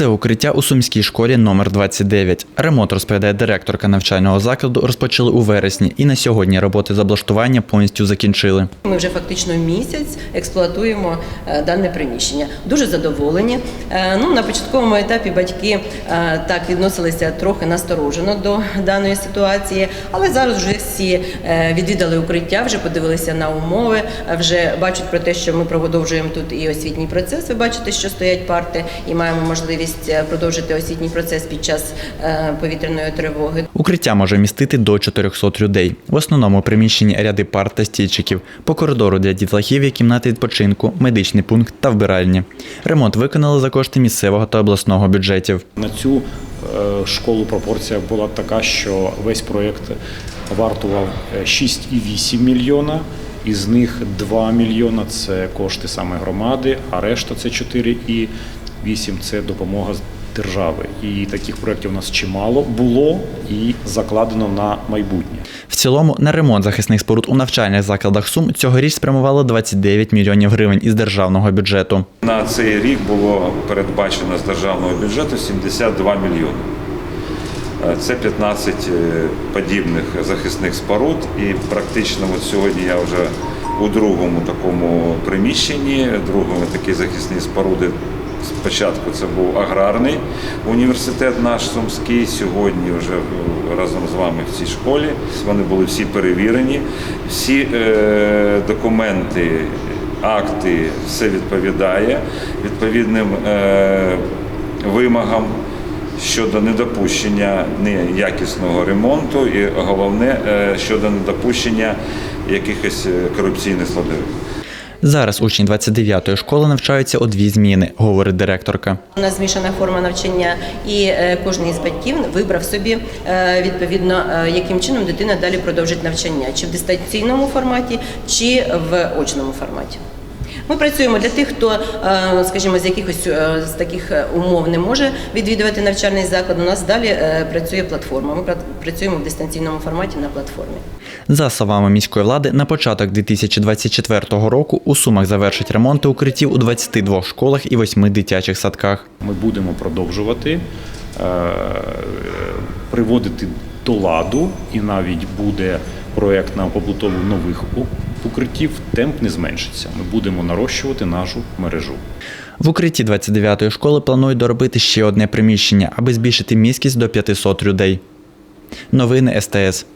Це укриття у сумській школі номер 29. Ремонт, розповідає директорка навчального закладу, розпочали у вересні, і на сьогодні роботи з облаштування повністю закінчили. Ми вже фактично місяць експлуатуємо е, дане приміщення. Дуже задоволені. Е, Ну, на початковому етапі батьки е, так відносилися трохи насторожено до даної ситуації, але зараз вже всі відвідали укриття, вже подивилися на умови, вже бачать про те, що ми продовжуємо тут і освітній процес. Ви бачите, що стоять парти, і маємо можливість е, продовжити освітній процес під час е, повітряної тривоги. Укриття може містити до 400 людей. В основному приміщенні ряди парт та стільчиків. По коридору для дітлахів є кімнати відпочинку, медичний пункт та вбиральні. Ремонт виконали за кошти місцевого та обласного бюджетів. На цю е, школу пропорція була така, що весь проєкт вартував е, 6,8 мільйона. Із них 2 мільйона це кошти саме громади, а решта це 4,8 це допомога з держави. І таких проєктів у нас чимало було і закладено на майбутнє. В цілому на ремонт захисних споруд у навчальних закладах Сум цьогоріч спрямувало 29 мільйонів гривень із державного бюджету. На цей рік було передбачено з державного бюджету 72 мільйони. Е, Це 15 е, подібних захисних споруд, і практично от сьогодні я вже у другому такому приміщенні, другому такі захисні споруди. Спочатку це був аграрний університет наш Сумський, сьогодні вже разом з вами в цій школі. Вони були всі перевірені, всі е, документи, акти, все відповідає відповідним е, вимогам щодо недопущення неякісного ремонту і головне е, щодо недопущення якихось е, корупційних складових. Зараз учні 29-ї школи навчаються у дві зміни, говорить директорка. У нас змішана форма навчання, і е, кожен із батьків вибрав собі е, відповідно, е, яким чином дитина далі продовжить навчання, чи в дистанційному форматі, чи в очному форматі. Ми працюємо для тих, хто, е, скажімо, з якихось е, з таких е, умов не може відвідувати навчальний заклад. У нас далі працює платформа. Ми працюємо в дистанційному форматі на платформі. За словами міської влади, на початок 2024 року у Сумах завершать ремонти укриттів у 22 школах і 8 дитячих садках. Ми будемо продовжувати приводити до ладу, і навіть буде проєкт на побудову нових у- укриттів, темп не зменшиться. Ми будемо нарощувати нашу мережу. В укритті 29-ї школи планують доробити ще одне приміщення, аби збільшити міськість до 500 людей. Новини СТС.